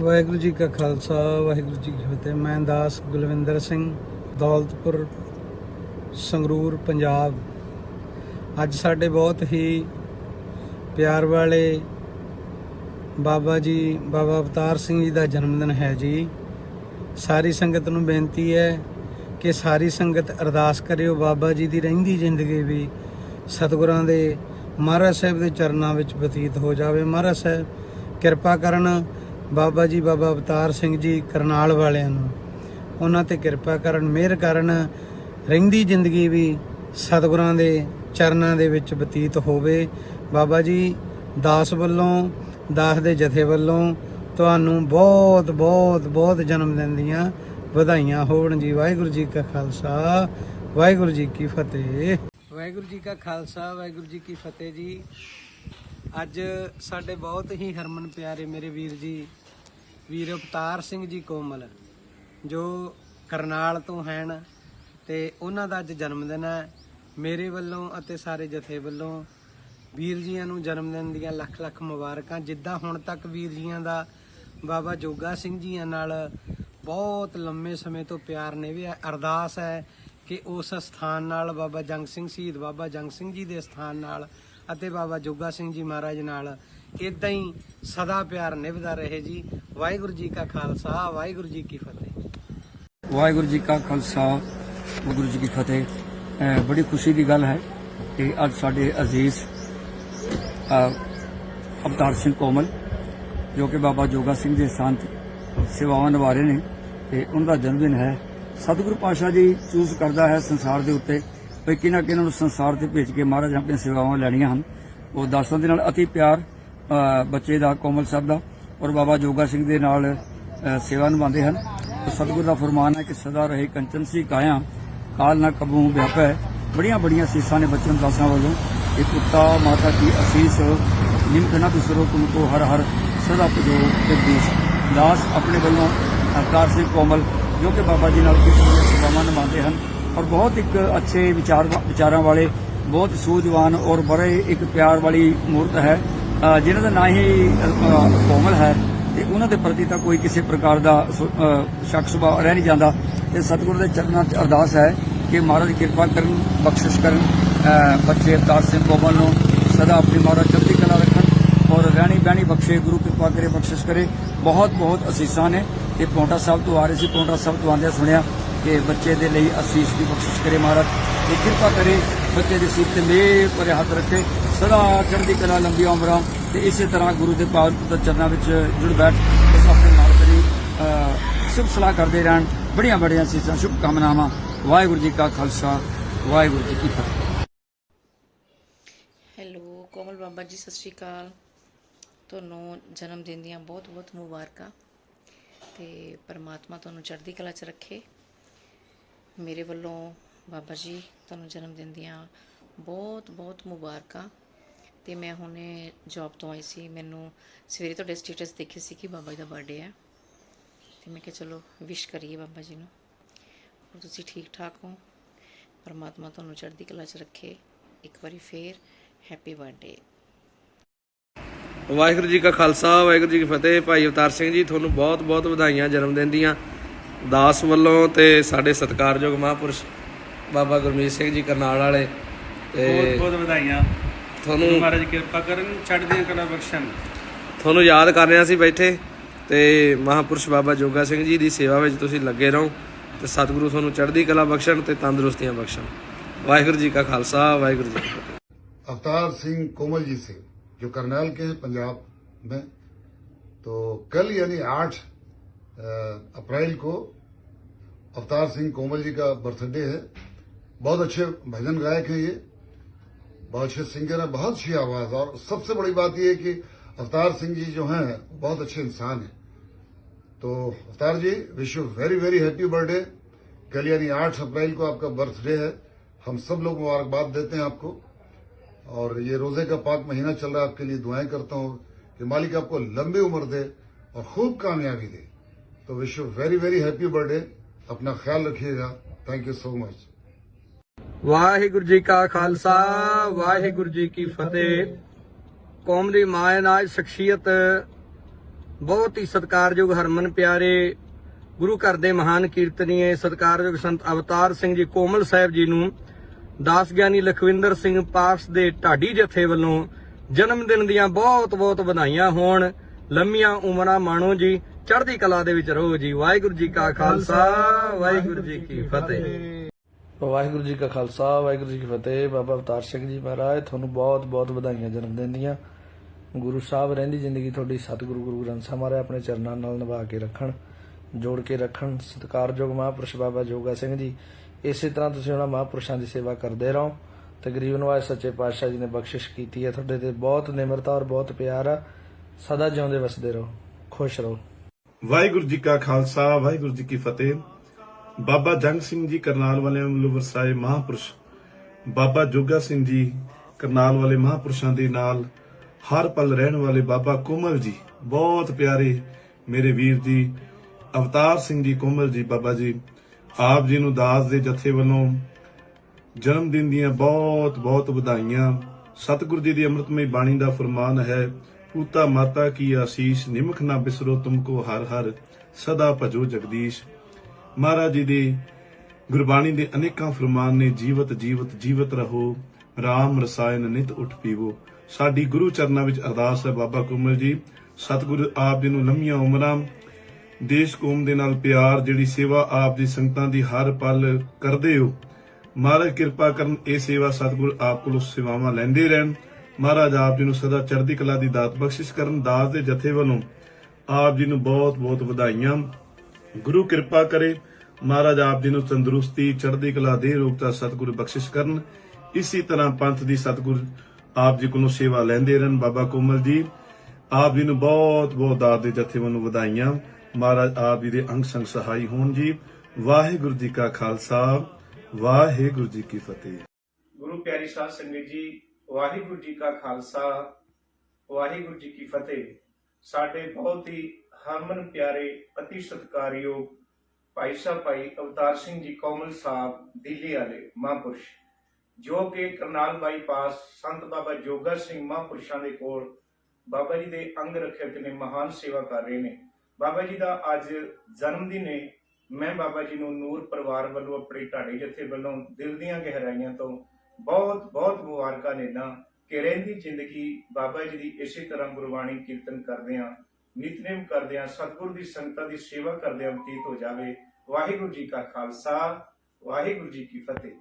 ਵਾਹਿਗੁਰੂ ਜੀ ਕਾ ਖਾਲਸਾ, ਵਾਹਿਗੁਰੂ ਜੀ ਕੀ ਫਤਿਹ। ਮੈਂ ਦਾਸ ਗੁਲਵਿੰਦਰ ਸਿੰਘ, ਦੌਲਤਪੁਰ, ਸੰਗਰੂਰ, ਪੰਜਾਬ। ਅੱਜ ਸਾਡੇ ਬਹੁਤ ਹੀ ਪਿਆਰ ਵਾਲੇ ਬਾਬਾ ਜੀ, ਬਾਬਾ ਅਵਤਾਰ ਸਿੰਘ ਜੀ ਦਾ ਜਨਮ ਦਿਨ ਹੈ ਜੀ। ਸਾਰੀ ਸੰਗਤ ਨੂੰ ਬੇਨਤੀ ਹੈ ਕਿ ਸਾਰੀ ਸੰਗਤ ਅਰਦਾਸ ਕਰਿਓ, ਬਾਬਾ ਜੀ ਦੀ ਰਹਿੰਦੀ ਜ਼ਿੰਦਗੀ ਵੀ ਸਤਿਗੁਰਾਂ ਦੇ, ਮਹਾਰਾਜ ਸਾਹਿਬ ਦੇ ਚਰਨਾਂ ਵਿੱਚ ਬਤੀਤ ਹੋ ਜਾਵੇ। ਮਹਾਰਾਜ ਸਾਹਿਬ, ਕਿਰਪਾ ਕਰਨ ਬਾਬਾ ਜੀ, ਬਾਬਾ ਅਵਤਾਰ ਸਿੰਘ ਜੀ ਕਰਨਾਲ ਵਾਲਿਆਂ ਨੂੰ। ਉਹਨਾਂ ਤੇ ਕਿਰਪਾ ਕਰਨ, ਮਿਹਰ ਕਰਨ, ਰਹਿੰਦੀ ਜ਼ਿੰਦਗੀ ਵੀ ਸਤਿਗੁਰਾਂ ਦੇ ਚਰਨਾਂ ਦੇ ਵਿੱਚ ਬਤੀਤ ਹੋਵੇ। ਬਾਬਾ ਜੀ, ਦਾਸ ਵੱਲੋਂ, ਦਾਸ ਦੇ ਜਥੇ ਵੱਲੋਂ ਤੁਹਾਨੂੰ ਬਹੁਤ ਬਹੁਤ ਬਹੁਤ ਜਨਮ ਦਿਨ ਦੀਆਂ ਵਧਾਈਆਂ ਹੋਣ ਜੀ। ਵਾਹਿਗੁਰੂ ਜੀ ਕਾ ਖਾਲਸਾ, ਵਾਹਿਗੁਰੂ ਜੀ ਕੀ ਫਤਿਹ। ਵਾਹਿਗੁਰੂ ਜੀ ਕਾ ਖਾਲਸਾ, ਵਾਹਿਗੁਰੂ ਜੀ ਕੀ ਫਤਿਹ ਜੀ। ਅੱਜ ਸਾਡੇ ਬਹੁਤ ਹੀ ਹਰਮਨ ਪਿਆਰੇ ਮੇਰੇ ਵੀਰ ਜੀ ਵੀਰ ਅਵਤਾਰ ਸਿੰਘ ਜੀ ਕੋਮਲ, ਜੋ ਕਰਨਾਲ ਤੋਂ ਹਨ ਤੇ ਉਹਨਾਂ ਦਾ ਅੱਜ ਜਨਮ ਦਿਨ ਹੈ। ਮੇਰੇ ਵੱਲੋਂ ਅਤੇ ਸਾਰੇ ਜਥੇ ਵੱਲੋਂ ਵੀਰ ਜੀਆਂ ਨੂੰ ਜਨਮ ਦਿਨ ਦੀਆਂ ਲੱਖ ਲੱਖ ਮੁਬਾਰਕਾਂ। ਜਿੱਦਾਂ ਹੁਣ ਤੱਕ ਵੀਰ ਜੀਆਂ ਦਾ ਬਾਬਾ ਜੋਗਾ ਸਿੰਘ ਜੀਆਂ ਨਾਲ ਬਹੁਤ ਲੰਮੇ ਸਮੇਂ ਤੋਂ ਪਿਆਰ ਨਿਭਿਆ, ਅਰਦਾਸ ਹੈ ਕਿ ਉਸ ਸਥਾਨ ਨਾਲ ਬਾਬਾ ਜੰਗ ਸਿੰਘ ਸ਼ਹੀਦ ਬਾਬਾ ਜੰਗ ਸਿੰਘ ਜੀ ਦੇ ਸਥਾਨ ਨਾਲ ਅਤੇ ਬਾਬਾ ਜੋਗਾ ਸਿੰਘ ਜੀ ਮਹਾਰਾਜ ਨਾਲ ਇਦਾਂ ਹੀ ਸਦਾ ਪਿਆਰ ਨਿਭਦਾ ਰਹੇ ਜੀ। ਵਾਹਿਗੁਰੂ ਜੀ ਕਾ ਖਾਲਸਾ, ਵਾਹਿਗੁਰੂ ਜੀ ਕੀ ਫਤਿਹ। ਵਾਹਿਗੁਰੂ ਜੀ ਕਾ ਖਾਲਸਾ, ਵਾਹਿਗੁਰੂ ਜੀ ਕੀ ਫਤਿਹ। ਬੜੀ ਖੁਸ਼ੀ ਦੀ ਗੱਲ ਹੈ ਕਿ ਅੱਜ ਸਾਡੇ ਅਜ਼ੀਜ਼ ਅਵਤਾਰ ਸਿੰਘ ਕੋਮਲ, ਜੋ ਕਿ ਬਾਬਾ ਜੋਗਾ ਸਿੰਘ ਦੇ ਸੰਤ ਸੇਵਾਵਾਂ ਨਿਭਾ ਰਹੇ ਨੇ, ਤੇ ਉਹਨਾਂ ਦਾ ਜਨਮ ਦਿਨ ਹੈ। ਸਤਿਗੁਰੂ ਪਾਤਸ਼ਾਹ ਜੀ ਚੂਜ਼ ਕਰਦਾ ਹੈ ਸੰਸਾਰ ਦੇ ਉੱਤੇ ਵੀ ਕਿਹਨਾਂ ਕਿਹਨਾਂ ਨੂੰ ਸੰਸਾਰ ਤੇ ਭੇਜ ਕੇ ਮਹਾਰਾਜ ਆਪਣੀਆਂ ਸੇਵਾਵਾਂ ਲੈਣੀਆਂ ਹਨ। ਉਹ ਦਾਸਾਂ ਦੇ ਨਾਲ ਅਤੀ ਪਿਆਰ ਬੱਚੇ ਦਾ, ਕੋਮਲ ਸਾਹਿਬ ਦਾ। ਔਰ ਬਾਬਾ ਜੋਗਾ ਸਿੰਘ ਦੇ ਨਾਲ ਸੇਵਾ ਨਿਭਾਉਂਦੇ ਹਨ। ਤੇ ਸਤਿਗੁਰੂ ਦਾ ਫਰਮਾਨ ਹੈ ਕਿ ਸਦਾ ਰਹੇ ਕੰਚਨ ਸੀ ਕਾਇਆ, ਕਾਲ ਨਾ ਕਬੂ ਵਿਆਪੈ। ਬੜੀਆਂ ਬੜੀਆਂ ਸੀਸਾਂ ਨੇ ਬਚਨ ਦਾਸਾਂ ਵੱਲੋਂ। ਇਹ ਪੁੱਤਾ ਮਾਤਾ ਕੀ ਅਸੀਸ ਨਿਮਕ ਨਾ ਬਿਸਰੋ ਤੁਮ ਕੋ ਹਰ ਹਰ ਸਦਾ ਪੁਜੋ ਤੇ ਦੇਸ਼। ਦਾਸ ਆਪਣੇ ਵੱਲੋਂ ਅਵਤਾਰ ਸਿੰਘ ਕੋਮਲ, ਜੋ ਕਿ ਬਾਬਾ ਜੀ ਨਾਲ ਕਿਸੇ ਸੇਵਾਵਾਂ ਨਿਭਾਉਂਦੇ ਹਨ, ਔਰ ਬਹੁਤ ਇੱਕ ਅੱਛੇ ਵਿਚਾਰ, ਵਿਚਾਰਾਂ ਵਾਲੇ, ਬਹੁਤ ਸੂਝਵਾਨ ਔਰ ਬੜੇ ਇੱਕ ਪਿਆਰ ਵਾਲੀ ਮੂਰਤ ਹੈ। ਜਿਨ੍ਹਾਂ ਦਾ ਨਾਂ ਹੀ ਕੋਮਲ ਹੈ, ਤੇ ਉਹਨਾਂ ਦੇ ਪ੍ਰਤੀ ਤਾਂ ਕੋਈ ਕਿਸੇ ਪ੍ਰਕਾਰ ਦਾ ਸ਼ੱਕ ਸੁਭਾਅ ਰਹਿ ਨਹੀਂ ਜਾਂਦਾ। ਤੇ ਸਤਿਗੁਰੂ ਦੇ ਚਰਨਾਂ 'ਚ ਅਰਦਾਸ ਹੈ ਕਿ ਮਹਾਰਾਜ ਕਿਰਪਾ ਕਰਨ, ਬਖਸ਼ਿਸ਼ ਕਰਨ ਬੱਚੇ ਅਵਤਾਰ ਸਿੰਘ ਕੋਮਲ ਨੂੰ ਸਦਾ ਆਪਣੀ ਮਹਾਰਾਜ ਚੜ੍ਹਦੀ ਕਲਾ ਰੱਖਣ ਔਰ ਰਹਿਣੀ ਬਹਿਣੀ ਬਖਸ਼ੇ, ਗੁਰੂ ਕਿਰਪਾ ਕਰੇ, ਬਖਸ਼ਿਸ਼ ਕਰੇ। ਬਹੁਤ ਬਹੁਤ ਅਸੀਸਾਂ ਨੇ। ਤੇ ਪੌਂਟਾ ਸਾਹਿਬ ਤੋਂ ਆ ਰਹੇ ਸੀ, ਪੌਂਟਾ ਸਾਹਿਬ ਤੋਂ ਆਉਂਦਿਆਂ ਸੁਣਿਆ ਕਿ ਬੱਚੇ ਦੇ ਲਈ ਅਸੀਸ ਦੀ ਬਖਸ਼ਿਸ਼ ਕਰੇ ਮਹਾਰਾਜ। ਤੇ ਕਿਰਪਾ ਕਰੇ ਬੱਚੇ ਦੇ ਸਿਰ ਤੇ ਮੇਰ ਭਰੇ ਹੱਥ ਰੱਖੇ। ਸਦਾ ਚੜ੍ਹਦੀ ਕਲਾ ਲੰਬੀਆਂ ਉਮਰਾਂ ਤੇ ਇਸੇ ਤਰ੍ਹਾਂ ਗੁਰੂ ਦੇ ਪਾਵਨ ਪੁੱਤਰ ਚਰਨਾਂ ਵਿੱਚ ਜੁੜ ਬੈਠ ਇਸ ਆਪਣੇ ਨਾਲ ਕਰੀ ਸ਼ੁਭ ਸਲਾਹ ਕਰਦੇ ਰਹਿਣ। ਬੜੀਆਂ ਬੜੀਆਂ ਅਸੀਸਾਂ, ਸ਼ੁਭ ਕਾਮਨਾਵਾਂ। ਵਾਹਿਗੁਰੂ ਜੀ ਕਾ ਖਾਲਸਾ, ਵਾਹਿਗੁਰੂ ਜੀ ਕੀ ਫਤਿਹ। ਹੈਲੋ, ਕੋਮਲ ਬਾਬਾ ਜੀ, ਸਤਿ ਸ਼੍ਰੀ ਅਕਾਲ। ਤੁਹਾਨੂੰ ਜਨਮ ਦਿਨ ਦੀਆਂ ਬਹੁਤ-ਬਹੁਤ ਮੁਬਾਰਕਾਂ ਤੇ ਪਰਮਾਤਮਾ ਤੁਹਾਨੂੰ ਚੜ੍ਹਦੀ ਕਲਾ 'ਚ ਰੱਖੇ। ਮੇਰੇ ਵੱਲੋਂ ਬਾਬਾ ਜੀ, ਤੁਹਾਨੂੰ ਜਨਮ ਦਿਨ ਦੀਆਂ ਬਹੁਤ-ਬਹੁਤ ਮੁਬਾਰਕਾਂ। ਤੇ ਮੈਂ ਹੁਣੇ ਜੌਬ ਤੋਂ ਆਈ ਸੀ। ਮੈਨੂੰ ਸਵੇਰੇ ਤੁਹਾਡੇ ਸਟੇਟਸ ਦੇਖੇ ਸੀ ਕਿ ਬਾਬਾ ਜੀ ਦਾ ਬਰਥਡੇ ਹੈ। ਤੇ ਮੈਂ ਕਿਹਾ ਚਲੋ ਵਿਸ਼ ਕਰੀਏ ਬਾਬਾ ਜੀ ਨੂੰ। ਹੋਰ ਤੁਸੀਂ ਠੀਕ ਠਾਕ ਹੋ? ਪਰਮਾਤਮਾ ਤੁਹਾਨੂੰ ਚੜ੍ਹਦੀ ਕਲਾ 'ਚ ਰੱਖੇ। ਇੱਕ ਵਾਰੀ ਫੇਰ ਹੈਪੀ ਬਰਥਡੇ ਵਾਹਿਗੁਰੂ ਜੀ ਕਾ ਖਾਲਸਾ ਵਾਹਿਗੁਰੂ ਜੀ ਕੀ ਫਤਿਹ। ਭਾਈ ਅਵਤਾਰ ਸਿੰਘ ਜੀ ਤੁਹਾਨੂੰ ਬਹੁਤ ਬਹੁਤ ਵਧਾਈਆਂ ਜਨਮ ਦਿਨ ਦੀਆਂ। ਦਾਸ ਵੱਲੋਂ ਤੇ ਸਾਡੇ ਸਤਿਕਾਰਯੋਗ ਮਹਾਂਪੁਰਸ਼ ਬਾਬਾ ਗੁਰਮੀਤ ਸਿੰਘ ਜੀ ਕਰਨਾਲ ਵਾਲੇ ਬਹੁਤ ਤੇ ਬਹੁਤ ਵਧਾਈਆਂ। ਤੁਹਾਨੂੰ ਮਹਾਰਾਜ ਕਿਰਪਾ ਕਰਨ ਚੜ੍ਹਦੀਆਂ ਕਲਾ ਬਖਸ਼ਣ ਤੁਹਾਨੂੰ ਯਾਦ ਕਰ ਰਿਹਾ ਸੀ ਬੈਠੇ ਤੇ ਮਹਾਂਪੁਰਸ਼ ਬਾਬਾ ਜੋਗਾ ਸਿੰਘ ਜੀ ਦੀ ਸੇਵਾ ਵਿੱਚ ਤੁਸੀਂ ਲੱਗੇ ਰਹੋ ਤੇ ਸਤਿਗੁਰੂ ਤੁਹਾਨੂੰ ਚੜ੍ਹਦੀ ਕਲਾ ਬਖਸ਼ਣ ਤੇ ਤੰਦਰੁਸਤੀਆਂ ਬਖਸ਼ਣ ਵਾਹਿਗੁਰੂ ਜੀ ਕਾ ਖਾਲਸਾ ਵਾਹਿਗੁਰੂ ਜੀ ਕੀ ਫਤਿਹ अवतार सिंह कोमल जी से जो करनाल के हैं पंजाब में तो कल यानी आठ अप्रैल को अवतार सिंह कोमल जी का बर्थडे है बहुत अच्छे भजन गायक हैं ये बहुत अच्छे सिंगर हैं बहुत अच्छी आवाज़, और सबसे बड़ी बात यह है कि अवतार सिंह जी जो हैं, बहुत अच्छे इंसान हैं। तो Avtar ji wish you very very happy birthday कल यानी आठ अप्रैल को आपका बर्थडे है। हम सब लोग मुबारकबाद देते हैं आपको। और ये रोज़े का पाक महीना चल रहा है, आपके लिए दुआएँ करता हूँ कि मालिक आपको लंबी उम्र दे और खूब कामयाबी दे। तो wish you very very happy birthday अपना ख्याल रखिएगा। Thank you so much Waheguru ji ਕਾ ਖਾਲਸਾ, ਵਾਹਿਗੁਰੂ ਜੀ ਕੀ ਫਤਿਹ। ਕੌਮ ਦੀ ਮਾਇਨਾਜ ਸ਼ਖਸੀਅਤ, ਬਹੁਤ ਹੀ ਸਤਿਕਾਰਯੋਗ ਹਰਮਨ ਪਿਆਰੇ ਗੁਰੂ ਘਰ ਦੇ ਮਹਾਨ ਕੀਰਤਨੀਏ, ਸਤਿਕਾਰਯੋਗ ਸੰਤ ਅਵਤਾਰ ਸਿੰਘ ਜੀ ਕੋਮਲ ਸਾਹਿਬ ਜੀ ਨੂੰ, ਦਾਸ ਗਿਆਨੀ ਲਖਵਿੰਦਰ ਸਿੰਘ ਪਾਸ ਦੇ ਢਾਡੀ ਜਥੇ ਵੱਲੋਂ ਜਨਮ ਦਿਨ ਦੀਆਂ ਬਹੁਤ ਬਹੁਤ ਵਧਾਈਆਂ ਹੋਣ। ਲੰਮੀਆਂ ਉਮਰਾਂ ਮਾਣੋ ਜੀ, ਚੜ੍ਹਦੀ ਕਲਾ ਦੇ ਵਿੱਚ ਰਹੋ ਜੀ। ਵਾਹਿਗੁਰੂ ਜੀ ਕਾ ਖਾਲਸਾ, ਵਾਹਿਗੁਰੂ ਜੀ ਕੀ ਫਤਿਹ। ਵਾਹਿਗੁਰੂ ਜੀ ਕਾ ਖਾਲਸਾ, ਵਾਹਿਗੁਰੂ ਜੀ ਕੀ ਫਤਿਹ। ਬਾਬਾ ਅਵਤਾਰ ਸਿੰਘ ਜੀ ਮਹਾਰਾਜ, ਤੁਹਾਨੂੰ ਬਹੁਤ ਬਹੁਤ ਵਧਾਈਆਂ ਜਨਮ ਦਿਨ ਦੀਆਂ। ਗੁਰੂ ਸਾਹਿਬ ਰਹਿੰਦੀ ਜ਼ਿੰਦਗੀ ਤੁਹਾਡੀ ਸਤਿਗੁਰੂ ਗੁਰੂ ਗ੍ਰੰਥ ਸਾਹਿਬ ਮਹਾਰਾਜ ਆਪਣੇ ਚਰਨਾਂ ਨਾਲ ਨਿਭਾ ਕੇ ਰੱਖਣ, ਜੋੜ ਕੇ ਰੱਖਣ। ਸਤਿਕਾਰਯੋਗ ਮਹਾਂਪੁਰਸ਼ ਬਾਬਾ ਜੋਗਾ ਸਿੰਘ ਜੀ, ਇਸੇ ਤਰ੍ਹਾਂ ਤੁਸੀਂ ਉਹਨਾਂ ਮਹਾਂਪੁਰਸ਼ਾਂ ਦੀ ਸੇਵਾ ਕਰਦੇ ਰਹੋ। ਤਕਰੀਬਨ ਵਾਹਿ ਸੱਚੇ ਪਾਤਸ਼ਾਹ ਜੀ ਨੇ ਬਖਸ਼ਿਸ਼ ਕੀਤੀ ਹੈ। ਤੁਹਾਡੇ ਤੇ ਬਹੁਤ ਨਿਮਰਤਾ ਔਰ ਬਹੁਤ ਪਿਆਰ ਆ। ਸਦਾ ਜਿਉਂਦੇ ਵਸਦੇ ਰਹੋ। ਖੁਸ਼ ਰਹੋ। ਵਾਹਿਗੁਰੂ ਜੀ ਕਾ ਖਾਲਸਾ, ਵਾਹਿਗੁਰੂ ਜੀ ਕੀ ਫਤਿਹ। ਬਾਬਾ ਜੰਗ ਸਿੰਘ ਜੀ ਕਰਨਾਲ ਵਾਲਿਆਂ ਵੱਲੋਂ ਵਰਸਾਏ ਮਹਾਂਪੁਰਸ਼। ਬਾਬਾ ਜੋਗਾ ਸਿੰਘ ਜੀ ਕਰਨਾਲ ਵਾਲੇ ਮਹਾਂਪੁਰਸ਼ਾਂ ਦੇ ਨਾਲ ਹਰ ਪਲ ਰਹਿਣ ਵਾਲੇ ਬਾਬਾ ਕੋਮਲ ਜੀ, ਬਹੁਤ ਪਿਆਰੇ ਮੇਰੇ ਵੀਰ ਜੀ, ਅਵਤਾਰ ਸਿੰਘ ਜੀ, ਕੋਮਲ ਜੀ, ਬਾਬਾ ਜੀ, ਆਪ ਜੀ ਨੂੰ ਦਾਸ ਦੇ ਜਥੇ ਵੱਲੋਂ ਜਨਮ ਦਿਨ ਦੀਆਂ ਬਹੁਤ ਬਹੁਤ ਵਧਾਈਆਂ। ਸਤਿਗੁਰੂ ਜੀ ਦੀ ਅੰਮ੍ਰਿਤਮਈ ਬਾਣੀ ਦਾ ਫਰਮਾਨ ਹੈ, ਪੂਤਾ ਮਾਤਾ ਕੀ ਆਸੀਸ, ਨਿਮਖ ਨਾ ਬਿਸਰੋ ਤੁਮਕੋ ਹਰ ਹਰ, ਸਦਾ ਭਜੋ ਜਗਦੀਸ਼। ਮਹਾਰਾਜ ਜੀ ਦੇ ਗੁਰਬਾਣੀ ਦੇ ਅਨੇਕਾਂ ਫਰਮਾਨ ਨੇ, ਜੀਵਤ ਜੀਵਤ ਜੀਵਤ ਰਹੋ RAM ਰਸਾਇਣ ਨਿਤ ਉਠ ਪੀਵੋ। ਸਾਡੀ ਗੁਰੂ ਚਰਨਾਂ ਵਿੱਚ ਅਰਦਾਸ ਹੈ ਬਾਬਾ ਕੁਮਲ ਜੀ। ਸਤਿਗੁਰੂ ਆਪ ਜੀ ਨੂੰ ਲੰਮੀਆਂ ਉਮਰਾਂ, ਦੇਸ਼ ਕੌਮ ਦੇ ਨਾਲ ਪਿਆਰ, ਜਿਹੜੀ ਸੇਵਾ ਆਪ ਦੀ ਸੰਗਤਾਂ ਦੀ ਹਰ ਪਲ ਕਰਦੇ ਹੋ। ਮਹਾਰਾਜ ਕਿਰਪਾ ਕਰਨ ਇਹ ਸੇਵਾ ਸਤਿਗੁਰੂ ਆਪ ਕੋਲੋਂ ਸੇਵਾਵਾਂ ਲੈਂਦੇ ਰਹਿਣ। ਮਹਾਰਾਜ ਆਪ ਜੀ ਨੂੰ ਸਦਾ ਚੜ੍ਹਦੀ ਕਲਾ ਦੀ ਦਾਤ ਬਖਸ਼ਿਸ਼ ਕਰਨ, ਦਾਸ ਦੇ ਜਥੇ ਵੱਲੋਂ ਆਪ ਜੀ ਨੂੰ ਬਹੁਤ ਬਹੁਤ ਵਧਾਈਆਂ। ਗੁਰੂ ਕਿਰਪਾ ਕਰੇ, ਮਹਾਰਾਜ ਆਪ ਜੀ ਨੂੰ ਤੰਦਰੁਸਤੀ, ਚੜ੍ਹਦੀ ਕਲਾ ਦੇ ਰੂਪਤਾ ਸਤਿਗੁਰ ਬਖਸ਼ਿਸ਼ ਕਰਨ। ਇਸੇ ਤਰ੍ਹਾਂ ਪੰਥ ਦੀ ਸਤਿਗੁਰ ਆਪ ਜੀ ਕੋਲੋਂ ਸੇਵਾ ਲੈਂਦੇ ਰਹਿਣ ਬਾਬਾ ਕੋਮਲ ਜੀ। ਆਪ ਜੀ ਨੂੰ ਬਹੁਤ ਬਹੁਤ ਦਾਤ ਦੇ ਜਥੇ ਵੱਲੋਂ ਵਧਾਈਆਂ। ਮਹਾਰਾਜ ਆਪ ਜੀ ਦੇ ਅੰਗ ਸੰਗ ਸਹਾਈ ਹੋਣ ਜੀ। ਵਾਹਿਗੁਰੂ ਜੀ ਕਾ ਖਾਲਸਾ, ਵਾਹਿਗੁਰੂ ਜੀ ਕੀ ਫਤਿਹ। ਗੁਰੂ ਪਿਆਰੀ ਸਾਧ ਸੰਗਤ ਜੀ, ਵਾਹਿਗੁਰੂ ਜੀ ਕਾ ਖਾਲਸਾ, ਵਾਹਿਗੁਰੂ ਜੀ ਕੀ ਫਤਿਹ। ਸਾਡੇ ਬਹੁਤ ਹੀ ਹਰਮਨ ਪਿਆਰੇ ਅਤੀ ਸਤਿਕਾਰਯੋਗ ਭਾਈ ਸਾਹਿਬ, ਭਾਈ ਅਵਤਾਰ ਸਿੰਘ ਜੀ, ਕੋਮਲ ਸਾਹਿਬ, ਦਿੱਲੀ ਵਾਲੇ ਮਹਾਂਪੁਰਸ਼। ਜੋ ਕਿ ਕਰਨਾਲ ਬਾਈਪਾਸ ਸੰਤ ਬਾਬਾ ਜੋਗਾ ਸਿੰਘ ਮਹਾਂਪੁਰਸ਼ਾਂ ਦੇ ਕੋਲ ਬਾਬਾ ਜੀ ਦੇ ਅੰਗ ਰੱਖਿਅਕ ਨੇ, ਮਹਾਨ ਸੇਵਾ ਕਰ ਰਹੇ ਨੇ। ਬਾਬਾ ਜੀ ਦਾ ਅੱਜ ਜਨਮ ਦਿਨ ਹੈ ਮੈਂ ਬਾਬਾ ਜੀ ਨੂੰ ਨੂਰ ਪਰਿਵਾਰ ਵੱਲੋਂ ਆਪਣੀ ਢਾਡੇ ਜਥੇ ਵੱਲੋਂ ਦਿਲ ਦੀਆਂ ਗਹਿਰਾਈਆਂ ਤੋਂ ਬਹੁਤ ਬਹੁਤ ਮੁਬਾਰਕਾਂ ਦੇਣਾ ਕਿ ਰਹਿੰਦੀ ਜ਼ਿੰਦਗੀ ਬਾਬਾ ਜੀ ਦੀ ਇਸੇ ਤਰ੍ਹਾਂ ਗੁਰਬਾਣੀ ਕੀਰਤਨ ਕਰਦਿਆਂ ਨਿਤਨੇਮ ਕਰਦਿਆਂ, ਸਤਿਗੁਰ ਦੀ ਸੰਗਤਾਂ ਦੀ ਸੇਵਾ ਕਰਦਿਆਂ ਬਤੀਤ ਹੋ ਜਾਵੇ। ਵਾਹਿਗੁਰੂ ਜੀ ਕਾ ਖਾਲਸਾ, ਵਾਹਿਗੁਰੂ ਜੀ ਕੀ ਫਤਿਹ।